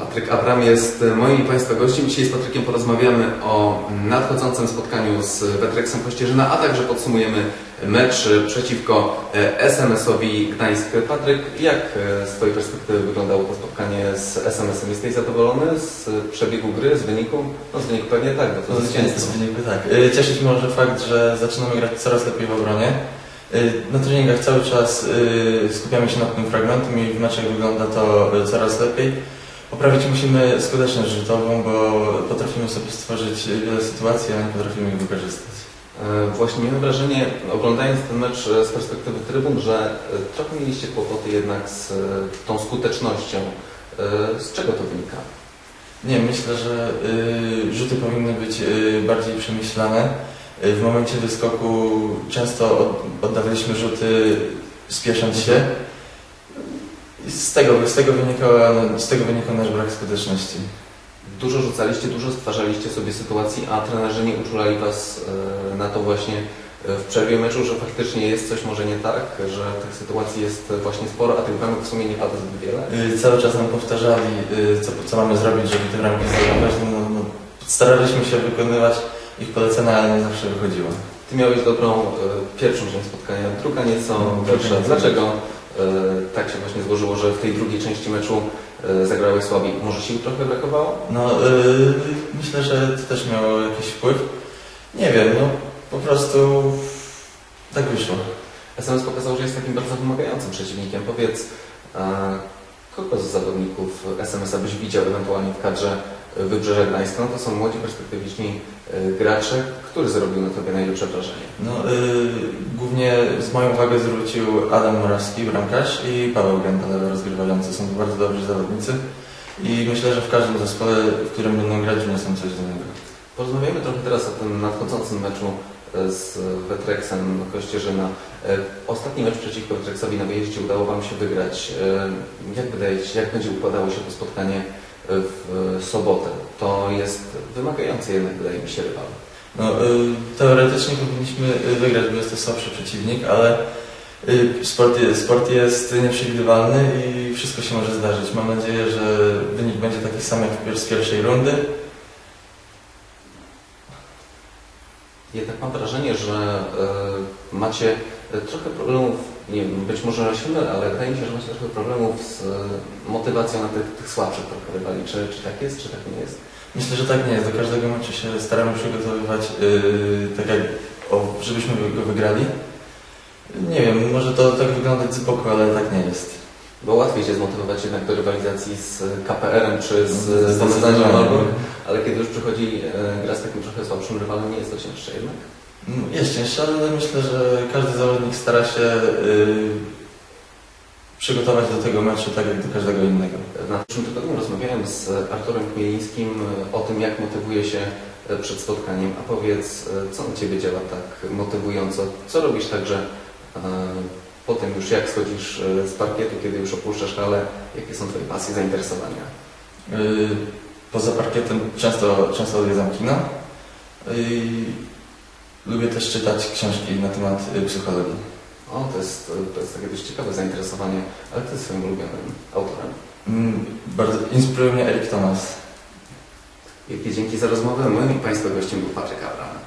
Patryk Abram jest moim i Państwa gościem. Dzisiaj z Patrykiem porozmawiamy o nadchodzącym spotkaniu z Wetrexem Kościerzyna, a także podsumujemy mecz przeciwko SMS-owi Gdańsk. Patryk, jak z Twojej perspektywy wyglądało to spotkanie z SMS-em? Jesteś zadowolony z przebiegu gry, z wyniku? No z wyniku pewnie tak, bo to Z zwycięstwo. wyniku tak. Cieszyć może fakt, że zaczynamy grać coraz lepiej w obronie. Na treningach cały czas skupiamy się nad tym fragmentem i w meczach wygląda to coraz lepiej. Poprawić musimy skuteczność rzutową, bo potrafimy sobie stworzyć wiele sytuacji, a nie potrafimy ich wykorzystać. E, Właśnie miałem wrażenie, oglądając ten mecz e, z perspektywy trybun, że e, trochę mieliście kłopoty jednak z tą skutecznością. Z czego to wynika? Nie, myślę, że y, rzuty powinny być y, bardziej przemyślane. Y, w momencie wyskoku często od, oddawaliśmy rzuty spiesząc się. I z tego, z, tego wynikał, z tego wynikał nasz brak skuteczności. Dużo rzucaliście, dużo stwarzaliście sobie sytuacji, a trenerzy nie uczulali Was e, na to właśnie e, w przerwie meczu, że faktycznie jest coś może nie tak, że tych sytuacji jest właśnie sporo, a tych bramek w sumie nie pada zbyt wiele. Y, cały czas nam powtarzali, y, co, co mamy zrobić, żeby te bramki zdobywać. No, no, no, staraliśmy się wykonywać ich polecenia, ale nie zawsze wychodziło. Ty miałeś dobrą e, pierwszą część spotkania, druga nieco No, gorsza. Dlaczego tak się właśnie złożyło, że w tej drugiej części meczu e, zagrałeś słabiej? Może sił trochę brakowało? No, y, myślę, że to też miało jakiś wpływ. Nie wiem, no po prostu tak wyszło. SMS pokazał, że jest takim bardzo wymagającym przeciwnikiem. Powiedz, e, kogo z zawodników SMS-a byś widział ewentualnie w kadrze Wybrzeża Gdańska? No to są młodzi, perspektywiczni e, gracze. Który zrobił na Tobie najlepsze wrażenie? No, y, głównie z moją uwagę zwrócił Adam Morawski, bramkarz i Paweł Gęta, lewy rozgrywający. Są to bardzo dobrzy zawodnicy i myślę, że w każdym zespole, w którym będą grać, wniosą coś do niego. Porozmawiamy trochę teraz o tym nadchodzącym meczu z Wetrexem Kościerzyna. E, Ostatni mecz przeciwko Wetrexowi na wyjeździe udało Wam się wygrać. E, Jak wydaje jak będzie układało się to spotkanie w sobotę? To jest wymagający jednak, wydaje mi się, rywal. No, y, teoretycznie powinniśmy wygrać, bo jest to słabszy przeciwnik, ale sport, sport jest nieprzewidywalny i wszystko się może zdarzyć. Mam nadzieję, że wynik będzie taki sam jak z pierwszej rundy. Jednak mam wrażenie, że e, macie e, trochę problemów, nie wiem, być może się mylę, ale wydaje mi się, że macie trochę problemów z e, motywacją na tych, tych słabszych trochę rywali. Czy, czy tak jest, czy tak nie jest? Myślę, że tak nie jest. Do każdego meczu się staramy przygotowywać yy, tak jak, o, żebyśmy go wygrali. Nie wiem, może to tak wyglądać z boku, ale tak nie jest. Bo łatwiej się zmotywować jednak do rywalizacji z KPR-em czy z zdecydowanie. Ale kiedy już przychodzi e, gra z takim trochę słabszym rywalem, nie jest to cięższe jednak. Mm, Jest cięższe, ale myślę, że każdy zawodnik stara się yy, przygotować do tego meczu tak jak do każdego innego. W naszym tygodniu rozmawiałem z Arturem Chmielińskim e, o tym, jak motywuje się e, przed spotkaniem. A powiedz, co na Ciebie działa tak motywująco? Co robisz także e, potem już jak schodzisz z parkietu, kiedy już opuszczasz halę? Jakie są Twoje pasje, zainteresowania? Yy, Poza parkietem często, często odwiedzam kino. Yy, Lubię też czytać książki na temat yy, psychologii. O, to jest, to jest takie dość ciekawe zainteresowanie, ale Ty jest swoim ulubionym autorem. Mm, Bardzo inspiruje mnie Erik Thomas. Wielkie dzięki za rozmowę. Moim i Państwa gościem był Patryk Abram.